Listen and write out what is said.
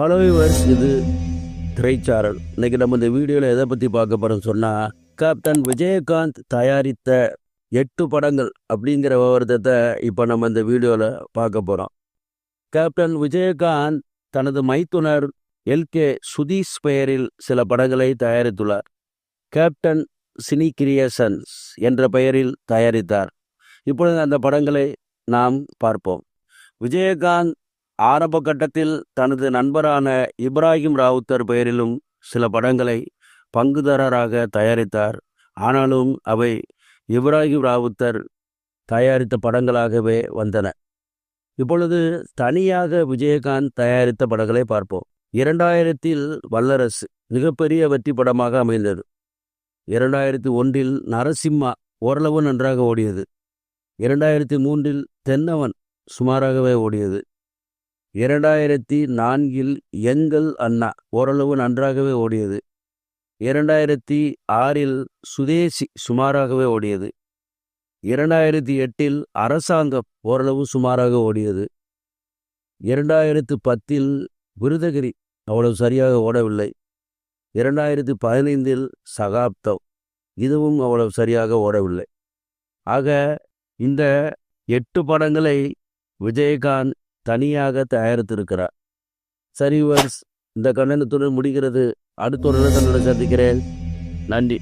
Hello yours இது திரைச்சாரல். இன்னைக்கு நம்ம இந்த வீடியோவில் எதை பற்றி பார்க்க போகிறோம் சொன்னால் கேப்டன் விஜயகாந்த் தயாரித்த எட்டு படங்கள் அப்படிங்கிற விவரத்தை இப்போ நம்ம இந்த வீடியோவில் பார்க்க போகிறோம் கேப்டன் விஜயகாந்த் தனது மைத்துனர் எல்கே சுதீஷ் பெயரில் சில படங்களை தயாரித்துள்ளார். கேப்டன் சினி கிரியேஷன்ஸ் என்ற பெயரில் தயாரித்தார். இப்பொழுது அந்த படங்களை நாம் பார்ப்போம். விஜயகாந்த் ஆரம்ப கட்டத்தில் தனது நண்பரான இப்ராஹிம் ராவுத்தர் பெயரிலும் சில படங்களை பங்குதாரராக தயாரித்தார். ஆனாலும் அவை இப்ராஹிம் ராவுத்தர் தயாரித்த படங்களாகவே வந்தன. இப்பொழுது தனியாக விஜயகாந்த் தயாரித்த படங்களை பார்ப்போம். இரண்டாயிரத்தில் வல்லரசு மிகப்பெரிய வெற்றி படமாக அமைந்தது. இரண்டாயிரத்தி ஒன்றில் நரசிம்மா ஓரளவு நன்றாக ஓடியது. இரண்டாயிரத்தி மூன்றில் தென்னவன் சுமாராகவே ஓடியது. இரண்டாயிரத்தி நான்கில் எங்கள் அண்ணா ஓரளவு நன்றாகவே ஓடியது. இரண்டாயிரத்தி ஆறில் சுதேசி சுமாராகவே ஓடியது. இரண்டாயிரத்தி எட்டில் அரசாங்கம் ஓரளவு சுமாராக ஓடியது. இரண்டாயிரத்து பத்தில் விருதகிரி அவ்வளவு சரியாக ஓடவில்லை. இரண்டாயிரத்து பதினைந்தில் சகாப்தம் இதுவும் அவ்வளவு சரியாக ஓடவில்லை. ஆக இந்த எட்டு படங்களை விஜயகாந்த் தனியாக தயாரித்திருக்கிறார். சரி வர்ஸ் இந்த கண்டனத்துடன் முடிகிறது. அடுத்த ஒரு இடத்துல சந்திக்கிறேன். நன்றி.